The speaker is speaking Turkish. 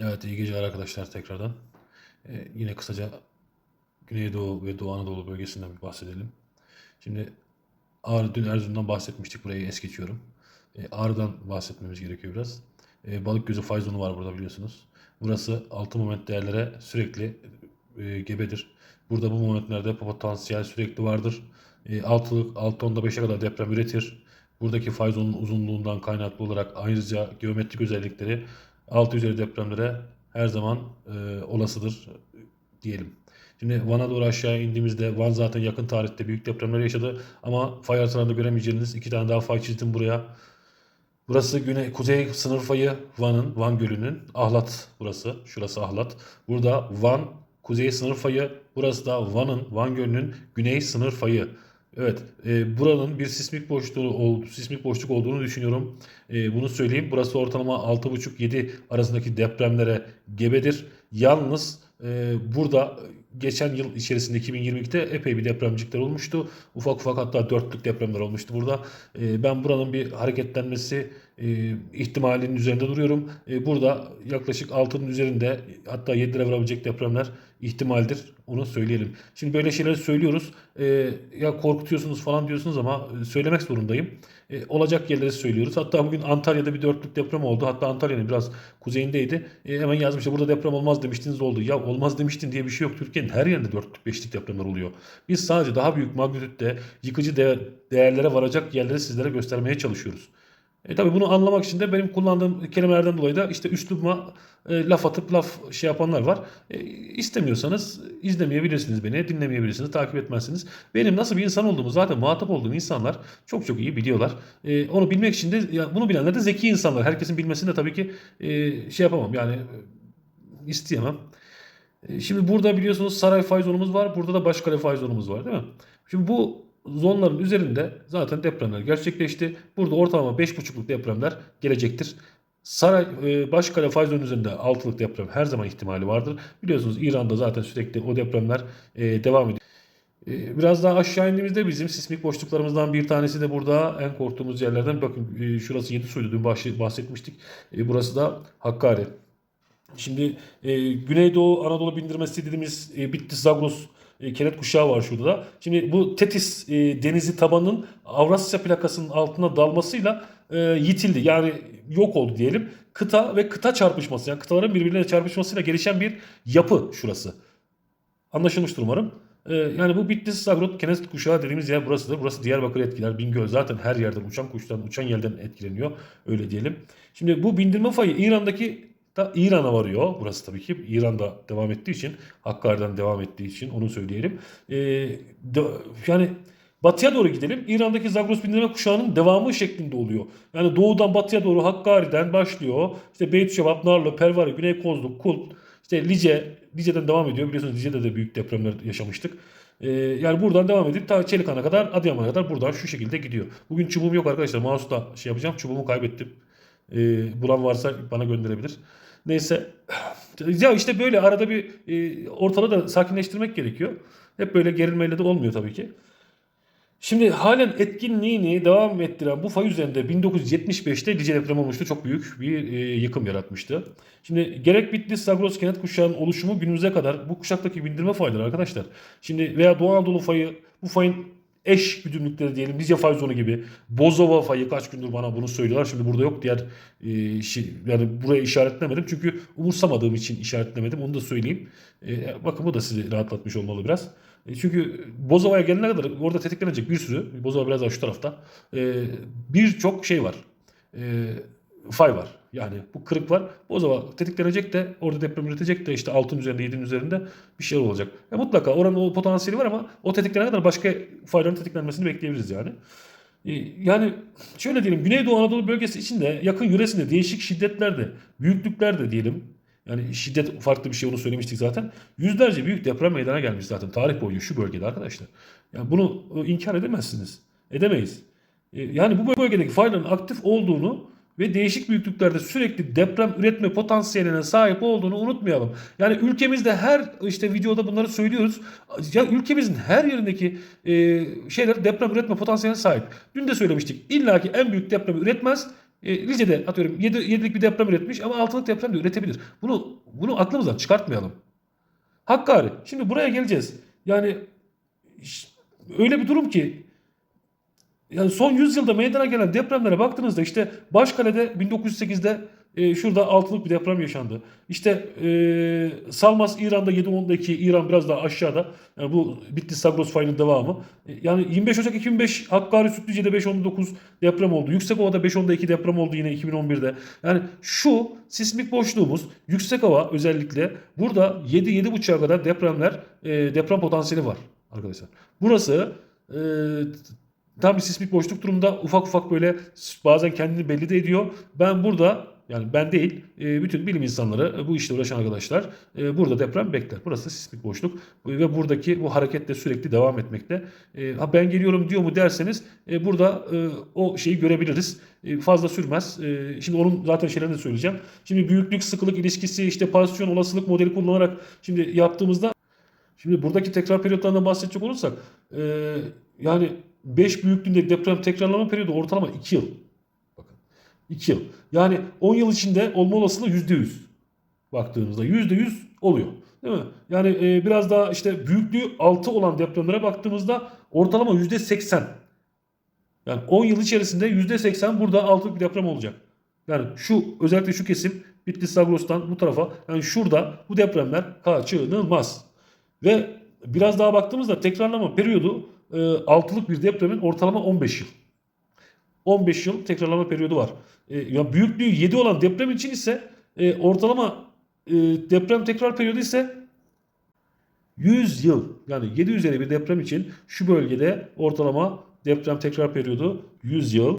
Evet iyi geceler arkadaşlar tekrardan. Ee, yine kısaca Güneydoğu ve Doğu Anadolu bölgesinden bir bahsedelim. Şimdi Ağrı, dün Erzurum'dan bahsetmiştik. Burayı es geçiyorum. Ee, Ağrı'dan bahsetmemiz gerekiyor biraz. Ee, Balıkgözü fay zonu var burada biliyorsunuz. Burası altı moment değerlere sürekli e, gebedir. Burada bu momentlerde potansiyel sürekli vardır. E, 6, 6 onda 5'e kadar deprem üretir. Buradaki fay zonunun uzunluğundan kaynaklı olarak ayrıca geometrik özellikleri 6 üzeri depremlere her zaman e, olasıdır diyelim. Şimdi Van'a doğru aşağı indiğimizde Van zaten yakın tarihte büyük depremler yaşadı ama fay haritalarında göremeyeceğiniz iki tane daha fay çizdim buraya. Burası güney, kuzey sınır fayı Van'ın, Van Gölü'nün. Ahlat burası. Şurası Ahlat. Burada Van, kuzey sınır fayı. Burası da Van'ın, Van Gölü'nün güney sınır fayı. Evet, e, buranın bir sismik boşluğu ol, sismik boşluk olduğunu düşünüyorum. E, bunu söyleyeyim. Burası ortalama 6,5-7 arasındaki depremlere gebedir. Yalnız e, burada geçen yıl içerisinde 2022'de epey bir depremcikler olmuştu. Ufak ufak hatta dörtlük depremler olmuştu burada. E, ben buranın bir hareketlenmesi e, ihtimalinin üzerinde duruyorum. E, burada yaklaşık 6'nın üzerinde hatta 7'lere varabilecek depremler ihtimaldir. Onu söyleyelim. Şimdi böyle şeyleri söylüyoruz. E, ya korkutuyorsunuz falan diyorsunuz ama e, söylemek zorundayım. E, olacak yerleri söylüyoruz. Hatta bugün Antalya'da bir dörtlük deprem oldu. Hatta Antalya'nın biraz kuzeyindeydi. E, hemen yazmışlar burada deprem olmaz demiştiniz oldu. Ya olmaz demiştin diye bir şey yok. Türkiye'nin her yerinde dörtlük beşlik depremler oluyor. Biz sadece daha büyük magnitütte yıkıcı değer, değerlere varacak yerleri sizlere göstermeye çalışıyoruz. E tabi bunu anlamak için de benim kullandığım kelimelerden dolayı da işte üslubuma e, laf atıp laf şey yapanlar var. E, istemiyorsanız izlemeyebilirsiniz beni, dinlemeyebilirsiniz, takip etmezsiniz. Benim nasıl bir insan olduğumu zaten muhatap olduğum insanlar çok çok iyi biliyorlar. E, onu bilmek için de ya bunu bilenler de zeki insanlar. Herkesin bilmesini de tabii ki e, şey yapamam yani e, isteyemem. E, Şimdi burada biliyorsunuz saray fay zonumuz var. Burada da başkale fay zonumuz var değil mi? Şimdi bu zonların üzerinde zaten depremler gerçekleşti. Burada ortalama 5,5'luk depremler gelecektir. Saray e, Başkale fay zonu üzerinde 6'lık deprem her zaman ihtimali vardır. Biliyorsunuz İran'da zaten sürekli o depremler e, devam ediyor. E, Biraz daha aşağı indiğimizde bizim sismik boşluklarımızdan bir tanesi de burada en korktuğumuz yerlerden. Bakın e, şurası 7 suydu dün bahs- bahsetmiştik. E, Burası da Hakkari. Şimdi Güneydoğu Anadolu bindirmesi dediğimiz e, Bitlis Zagros e, kenet kuşağı var şurada da. Şimdi bu Tetis e, denizi tabanının Avrasya plakasının altına dalmasıyla e, yitildi. Yani yok oldu diyelim. Kıta ve kıta çarpışması yani kıtaların birbirine çarpışmasıyla gelişen bir yapı şurası. Anlaşılmıştır umarım. E, yani bu Bitlis Zagros kenet kuşağı dediğimiz yer burasıdır. Burası Diyarbakır etkiler. Bingöl zaten her yerden uçan kuştan, uçan yerden etkileniyor. Öyle diyelim. Şimdi bu bindirme fayı İran'daki da İran'a varıyor. Burası tabii ki İran'da devam ettiği için, Hakkari'den devam ettiği için onu söyleyelim. Ee, de- yani batıya doğru gidelim. İran'daki Zagros bindirme kuşağının devamı şeklinde oluyor. Yani doğudan batıya doğru Hakkari'den başlıyor. İşte Beytüşevap, Narlı, Pervari, Güney Kozluk, Kult, işte Lice, Lice'den devam ediyor. Biliyorsunuz Lice'de de büyük depremler yaşamıştık. Ee, yani buradan devam edip ta Çelikan'a kadar, Adıyaman'a kadar buradan şu şekilde gidiyor. Bugün çubuğum yok arkadaşlar. Mouse'la şey yapacağım. Çubuğumu kaybettim. Ee, bulan varsa bana gönderebilir. Neyse. Ya işte böyle arada bir e, ortalığı da sakinleştirmek gerekiyor. Hep böyle gerilmeyle de olmuyor tabii ki. Şimdi halen etkinliğini devam ettiren bu fay üzerinde 1975'te Lice depremi olmuştu. Çok büyük bir e, yıkım yaratmıştı. Şimdi gerek Bitlis Zagros kenet kuşağının oluşumu günümüze kadar bu kuşaktaki bindirme fayları arkadaşlar. Şimdi veya Doğu Anadolu fayı bu fayın eş güdümlükleri diyelim Lice fay zonu gibi. Bozova fayı kaç gündür bana bunu söylüyorlar. Şimdi burada yok diğer e, şey, yani buraya işaretlemedim. Çünkü umursamadığım için işaretlemedim. Onu da söyleyeyim. E, bakın bu da sizi rahatlatmış olmalı biraz. E, çünkü Bozova'ya gelene kadar orada tetiklenecek bir sürü, Bozova biraz daha şu tarafta, e, birçok şey var. E, fay var. Yani bu kırık var. Bozova tetiklenecek de orada deprem üretecek de işte altın üzerinde, yedinin üzerinde bir şey olacak. E, mutlaka oranın o potansiyeli var ama o tetiklenene kadar başka fayların tetiklenmesini bekleyebiliriz yani. E, Yani şöyle diyelim Güneydoğu Anadolu bölgesi içinde yakın yöresinde değişik şiddetlerde, büyüklüklerde diyelim. Yani şiddet farklı bir şey onu söylemiştik zaten. Yüzlerce büyük deprem meydana gelmiş zaten tarih boyunca şu bölgede arkadaşlar. Yani bunu e, inkar edemezsiniz. Edemeyiz. E, Yani bu bölgedeki fayların aktif olduğunu ve değişik büyüklüklerde sürekli deprem üretme potansiyeline sahip olduğunu unutmayalım. Yani ülkemizde her işte videoda bunları söylüyoruz. Ya ülkemizin her yerindeki e, şeyler deprem üretme potansiyeline sahip. Dün de söylemiştik. İlla ki en büyük depremi üretmez. E, Rize'de atıyorum 7, 7'lik bir deprem üretmiş ama 6'lık deprem de üretebilir. Bunu bunu aklımızdan çıkartmayalım. Hakkari. Şimdi buraya geleceğiz. Yani öyle bir durum ki yani son 100 yılda meydana gelen depremlere baktığınızda işte Başkale'de 1908'de e, şurada 6'lık bir deprem yaşandı. İşte e, Salmas İran'da 7.10'daki İran biraz daha aşağıda. Yani bu Bitlis Zagros fayının devamı. E, yani 25 Ocak 2005 Hakkari Sütlüce'de 5.19 deprem oldu. Yüksekova'da 5.10'da 2 deprem oldu yine 2011'de. Yani şu sismik boşluğumuz Yüksekova özellikle burada 7-7.5'a kadar depremler e, deprem potansiyeli var arkadaşlar. Burası e, tam bir sismik boşluk durumda ufak ufak böyle bazen kendini belli de ediyor. Ben burada yani ben değil e, bütün bilim insanları e, bu işle uğraşan arkadaşlar e, burada deprem bekler. Burası sismik boşluk ve buradaki bu hareket de sürekli devam etmekte. Ha ben geliyorum diyor mu derseniz burada o şeyi görebiliriz. Fazla sürmez. Şimdi onun zaten şeylerini de söyleyeceğim. Şimdi büyüklük sıkılık ilişkisi işte pozisyon olasılık modeli kullanarak şimdi yaptığımızda Şimdi buradaki tekrar periyotlarından bahsedecek olursak yani 5 büyüklüğünde deprem tekrarlama periyodu ortalama 2 yıl. Bakın 2 yıl. Yani 10 yıl içinde olma olasılığı %100. Baktığımızda %100 oluyor. Değil mi? Yani e, biraz daha işte büyüklüğü 6 olan depremlere baktığımızda ortalama %80. Yani 10 yıl içerisinde %80 burada 6'lık bir deprem olacak. Yani şu özellikle şu kesim Bitlis Zagros'tan bu tarafa yani şurada bu depremler kaçınılmaz. Ve biraz daha baktığımızda tekrarlama periyodu e, 6'lık bir depremin ortalama 15 yıl. 15 yıl tekrarlama periyodu var. E, ya büyüklüğü 7 olan deprem için ise e, ortalama e, deprem tekrar periyodu ise 100 yıl. Yani 7 üzeri bir deprem için şu bölgede ortalama deprem tekrar periyodu 100 yıl.